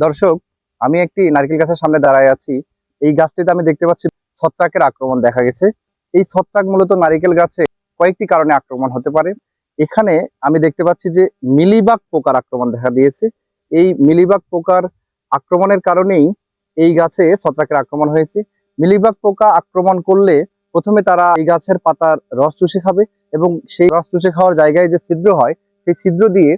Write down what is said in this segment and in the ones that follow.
দর্শক, আমি একটি নারকেল গাছের সামনে দাঁড়ায় আছি। এই গাছটিতে আমি দেখতে পাচ্ছি ছত্রাকের আক্রমণ দেখা গেছে। এই ছত্রাক মূলত নারিকেল গাছে কয়েকটি কারণে আক্রমণ হতে পারে। এখানে আমি দেখতে পাচ্ছি যে মিলিবাগ পোকার আক্রমণ দেখা দিয়েছে। এই মিলিবাগ পোকার আক্রমণের কারণেই এই গাছে ছত্রাকের আক্রমণ হয়েছে। মিলিবাগ পোকা আক্রমণ করলে প্রথমে তারা এই গাছের পাতার রস চুষে খাবে এবং সেই রস চুষে খাওয়ার জায়গায় যে ছিদ্র হয়, সেই ছিদ্র দিয়ে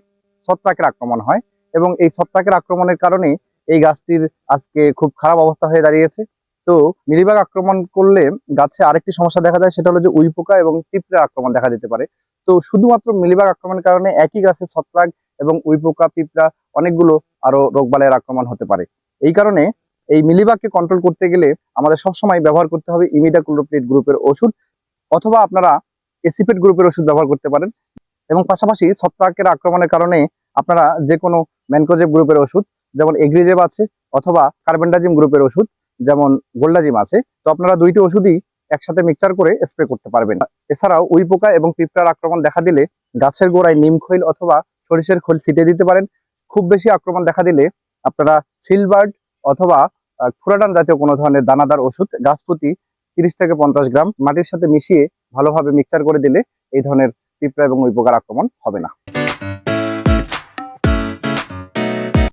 ছত্রাকের আক্রমণ হয়। এবং এই ছত্রাকের আক্রমণের কারণে এই গাছটির আজকে খুব খারাপ অবস্থা হয়ে দাঁড়িয়েছে। তো মিলিবাগ আক্রমণ করলে গাছে আরেকটি সমস্যা দেখা যায় সেটা হলো যে উইপোকা এবং পিঁপড়ার আক্রমণ দেখা যেতে পারে। তো শুধুমাত্র মিলিবাগ আক্রমণের কারণে একই গাছে ছত্রাক এবং উইপোকা পিঁপড়া অনেকগুলো আরও রোগবালাইয়ের আক্রমণ হতে পারে। এই কারণে এই মিলিবাগকে কন্ট্রোল করতে গেলে আমাদের সবসময় ব্যবহার করতে হবে ইমিডাক্লোপ্রিড গ্রুপের ওষুধ অথবা আপনারা এসিপেট গ্রুপের ওষুধ ব্যবহার করতে পারেন। এবং পাশাপাশি ছত্রাকের আক্রমণের কারণে আপনারা যে কোনো ম্যানকোজেব গ্রুপের ওষুধ যেমন এগ্রিজেব আছে অথবা কার্বেন্ডাজিম গ্রুপের ওষুধ যেমন গোল্ডাজিম আছে। তো আপনারা দুইটি ওষুধই একসাথে মিক্সচার করে স্প্রে করতে পারবেন। এছাড়াও উই পোকা এবং পিঁপড়ার আক্রমণ দেখা দিলে গাছের গোড়ায় নিম খৈল অথবা সরিষের খোল ছিটিয়ে দিতে পারেন। খুব বেশি আক্রমণ দেখা দিলে আপনারা ফিলবার্ড অথবা আহ, ফুরাডান জাতীয় কোনো ধরনের দানাদার ওষুধ গাছ প্রতি তিরিশ থেকে পঞ্চাশ গ্রাম মাটির সাথে মিশিয়ে ভালোভাবে মিক্সচার করে দিলে এই ধরনের পিঁপড়া এবং উই পোকার আক্রমণ হবে না।